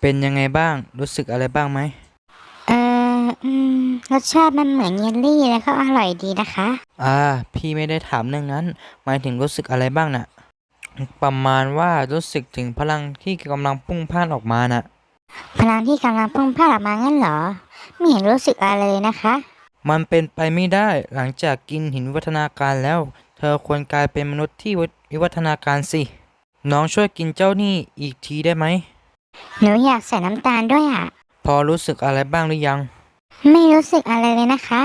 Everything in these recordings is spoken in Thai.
เป็นยังไงบ้าง รู้สึกอะไรบ้างไหม เอ่ออืมรสชาติมันเหมือนเยลลี่แล้วก็อร่อยดีนะคะ อ่า พี่ไม่ได้ถามเรื่องนั้น หมายถึงรู้สึกอะไรบ้างน่ะ ประมาณว่ารู้สึกถึงพลังที่กำลังพุ่งพล่านออกมาน่ะ พลังที่กำลังพุ่งพล่านออกมางั้นเหรอ ไม่เห็นรู้สึกอะไรเลยนะคะ มันเป็นไปไม่ได้หลังจากกินหินวิวัฒนาการแล้ว เธอควรกลายเป็นมนุษย์ที่วิวัฒนาการสิ น้องช่วยกินเจ้านี่อีกทีได้ไหม หนูอยากใส่น้ำตาลด้วยอะ พอรู้สึกอะไรบ้างหรือยัง ไม่รู้สึกอะไรเลยนะคะ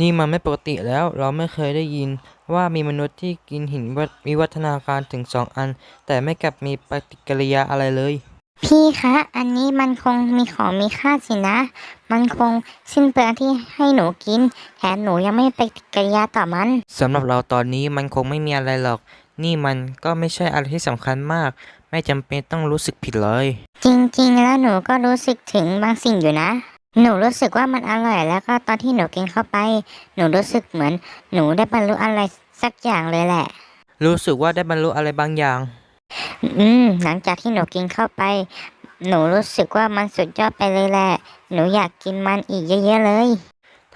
นี่มันไม่ปกติแล้วเราไม่เคยได้ยินว่ามีมนุษย์ที่กินหินวิวัฒนาการถึงสองอัน แต่ไม่กลับมีปฏิกิริยาอะไรเลย พี่คะ อันนี้มันคงมีของมีค่าสินะ มันคงสิ้นเปลืองที่ให้หนูกิน แถมหนูยังไม่ไปฏิกิริยาต่อมันสำหรับเราตอนนี้มันคงไม่มีอะไรหรอก นี่มันก็ไม่ใช่อะไรที่สำคัญมาก ไม่จำเป็นต้องรู้สึกผิดเลย จริงๆ แล้วหนูก็รู้สึกถึงบางสิ่งอยู่นะ หนูรู้สึกว่ามันอร่อยแล้วก็ตอนที่หนูกินเข้าไป หนูรู้สึกเหมือน หนูได้บรรลุอะไรสักอย่างเลยแหละ รู้สึกว่าได้บรรลุอะไรบางอย่าง อืม หลังจากที่หนูกินเข้าไป หนูรู้สึกว่ามันสุดยอดไปเลยแหละ หนูอยากกินมันอีกเยอะๆเลย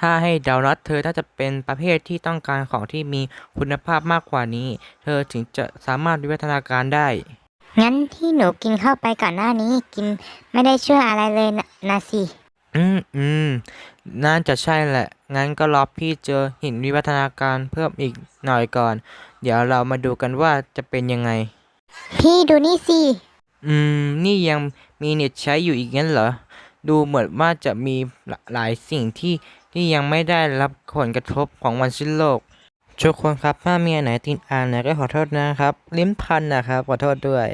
ถ้าให้เดานัดเธอถ้าจะเป็นประเภทที่ต้องการของที่มีคุณภาพมากกว่านี้ เธอถึงจะสามารถวิวัฒนาการได้ งั้นที่หนูกินเข้าไปก่อนหน้านี้กินไม่ได้ช่วยอะไรเลยนะนะสิ อืมอืมน่าจะใช่แหละ งั้นก็รอพี่เจอหินวิวัฒนาการเพิ่มอีกหน่อยก่อน เดี๋ยวเรามาดูกันว่าจะเป็นยังไง พี่ดูนี่สิ อืม นี่ยังมีเน็ตใช้อยู่อีกงั้นเหรอ ดูเหมือนว่าจะมีหลหลายสิ่งที่ ที่ยังไม่ได้รับผลกระทบของวันสิ้นโลกทุกคนครับถ้ามีอันไหนติดอ่านเนี่ยก็ขอโทษนะครับ ลิ้นพันนะครับขอโทษด้วย